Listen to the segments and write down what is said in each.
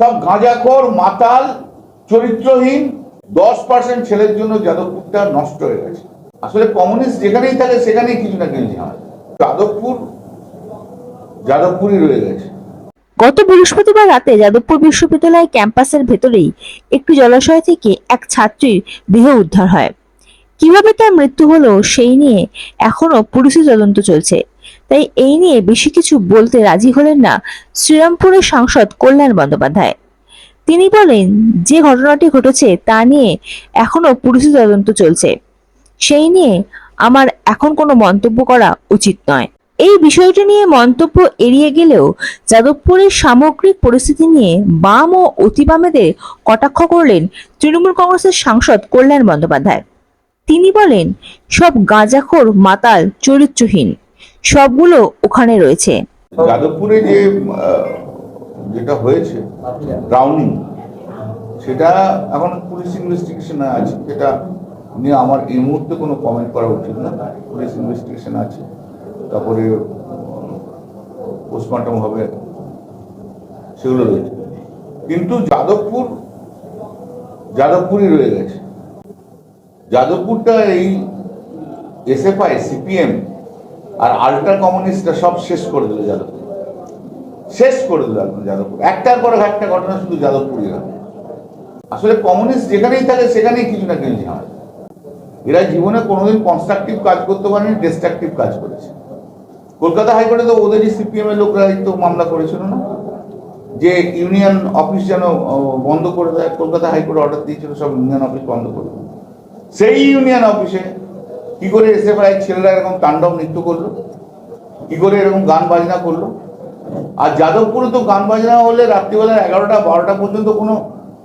সব গাঁজাখোর, মাতাল, চরিত্রহীন, দশ পার্সেন্ট ছেলের জন্য যাদবপুরটা নষ্ট হয়ে গেছে। আসলে কমিউনিস্ট যেখানেই থাকে, সেখানেই কিছু না কিছু ঝামেলা যাদবপুর, যাদবপুরই রয়ে গেছে। গত বৃহস্পতিবার রাতে যাদবপুর বিশ্ববিদ্যালয় ক্যাম্পাসের ভেতরেই একটি জলাশয় থেকে এক ছাত্রীর দেহ উদ্ধার হয়। কীভাবে তার মৃত্যু হলো, সেই নিয়ে এখনও পুলিশি তদন্ত চলছে। তাই এই নিয়ে বেশি কিছু বলতে রাজি হলেন না শ্রীরামপুরের সাংসদ কল্যাণ বন্দ্যোপাধ্যায়। তিনি বলেন, যে ঘটনাটি ঘটেছে তা নিয়ে এখনও পুলিশি তদন্ত চলছে। সেই নিয়ে আমার এখন কোনো মন্তব্য করা উচিত নয়। এই বিষয়টি নিয়ে মন্তব্য এড়িয়ে গেলেও যাদবপুরের সামগ্রিক পরিস্থিতি নিয়ে বাম ও অতিবামেদের কটাক্ষ করলেন তৃণমূল কংগ্রেসের সাংসদ কল্যাণ বন্দ্যোপাধ্যায়। তিনি বলেন, সব গাঁজাখোর, মাতাল, চরিত্রহীন। সবগুলো ওখানে রয়েছে। যাদবপুরে যে যেটা হয়েছে ড্রাউনিং সেটা এখন পুলিশ ইনভেস্টিগেশনে আছে। সেটা নিয়ে আমার এই মুহূর্তে কোনো কমেন্ট করা উচিত না। পুলিশ ইনভেস্টিগেশন আছে। তারপরে পোস্টমর্টম হবে, সেগুলো রয়েছে। কিন্তু যাদবপুর, যাদবপুরই রয়ে গেছে। যাদবপুরটা এই এসএফআই সিপিএম আর আল্ট্রা কমিউনিস্টরা সব শেষ করে দিল যাদবপুর। শেষ করে দিল একদম যাদবপুর। একটার পর একটা ঘটনা শুধু যাদবপুরই হয়। আসলে কমিউনিস্ট যেখানেই থাকে, সেখানেই কিছু না কিছু ঝামেলা এরা জীবনে কোনোদিন কনস্ট্রাকটিভ কাজ করতে পারেনি ডিস্ট্রাকটিভ কাজ করেছে। কলকাতা হাইকোর্টে তো ওদেরই সিপিএম এর লোকরা তো মামলা করেছিল না? যে ইউনিয়ন অফিস যেন বন্ধ করে দেয়, কলকাতা হাইকোর্ট অর্ডার দিয়েছিল, সব ইউনিয়ন অফিস বন্ধ করে। সেই ইউনিয়ন অফিসে কি করে এসে প্রায় ছেলেরা এরকম তাণ্ডব নৃত্য করল? কি করে এরকম গান বাজনা করল? আর যাদবপুরে তো গান বাজনা হলে রাত্রিবেলা এগারোটা, বারোটা পর্যন্ত কোনো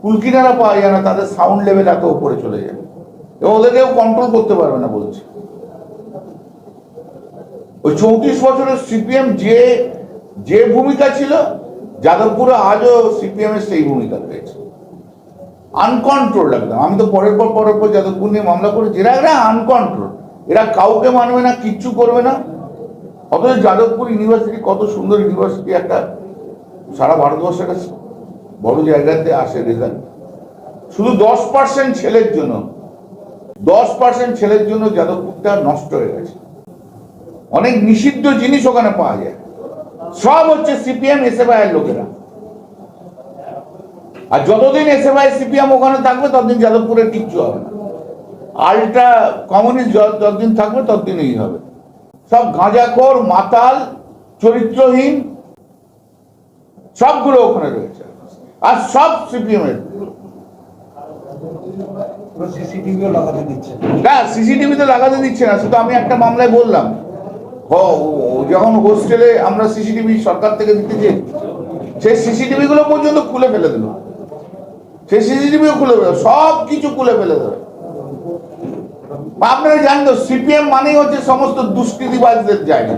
কুলকিনারা পাওয়া যায় না, তাদের সাউন্ড লেভেল এত উপরে চলে যায়। এবং ওদেরকেও কন্ট্রোল করতে পারবে না বলছে। ওই চৌত্রিশ বছরের সিপিএম যে যে ভূমিকা ছিল, যাদবপুরে আজও সিপিএম এর সেই ভূমিকা রয়েছে। আনকন্ট্রোল একদম। আমি তো পরের পর পরের পর যাদবপুর নিয়ে মামলা এরা এরা আনকন্ট্রোল এরা কাউকে মানবে না, কিচ্ছু করবে না। অথচ যাদবপুর ইউনিভার্সিটি কত সুন্দর ইউনিভার্সিটি, একটা সারা ভারতবর্ষে একটা বড় জায়গাতে আসে রেজাল্ট শুধু দশ পার্সেন্ট ছেলের জন্য, দশ পার্সেন্ট ছেলের জন্য যাদবপুরটা নষ্ট হয়ে গেছে। অনেক নিষিদ্ধ জিনিস ওখানে পাওয়া যায়। সব হচ্ছে সিপিএম এসএফআই এর লোকেরা। আর যতদিন এসএফআই, সিপিএম ওখানে থাকবে, ততদিন যাদবপুরের কিচ্ছু হবে না। আলট্রা কমিউনিস্ট যতদিন থাকবে ততদিন এই হবে। সব গাঁজাখোর মাতাল চরিত্রহীন সবগুলো ওখানে রয়েছে। আর সব সিপিএম এর সিসিটিভিও লাগাতে দিচ্ছে। না সিসিটিভি তো লাগাতে দিচ্ছে না শুধু আমি একটা মামলায় বললাম। ও- যখন হোস্টেলে আমরা সিসিটিভি সরকার থেকে দিতে সেই সিসিটিভি গুলো পর্যন্ত খুলে ফেলে দিল। সেই সিসিটিভিও খুলে ফেলে সব কিছু খুলে ফেলে দেবে আপনারা জানেন তো সিপিএম মানেই হচ্ছে সমস্ত দুষ্কৃতিবাজদের জায়গা।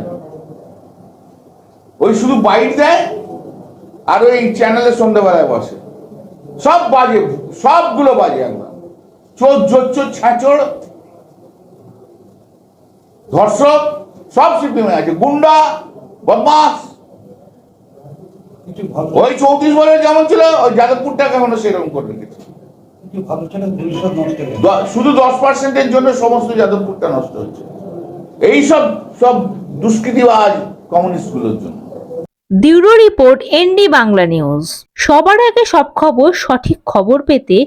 ওই শুধু বাইট দেয় আর ওই চ্যানেলে সন্ধ্যেবেলায় বসে। সব বাজে সবগুলো বাজে একদম চোর জোচ্চোর ছাঁচড় ধর্ষক সব সিপিএমে আছে। গুন্ডা বদমাস ওই চৌত্রিশ বছর যেমন ছিল ওই যাদবপুরটাকে এখনও সেরকম করে রেখেছে। শুধু দশ পার্সেন্টের জন্য সমস্ত যাদবপুরটা নষ্ট হচ্ছে। এই সব সব দুষ্কৃতিবাজ কমিউনিস্টগুলোর জন্য। Bureau report ND Bangla news. সবার আগে সব খবর সঠিক খবর পেতে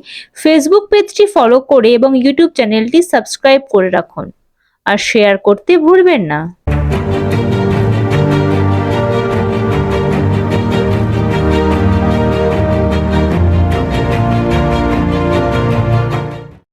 ফেসবুক পেজটি ফলো করে এবং ইউটিউব চ্যানেলটি সাবস্ক্রাইব করে রাখুন। আর শেয়ার করতে ভুলবেন না।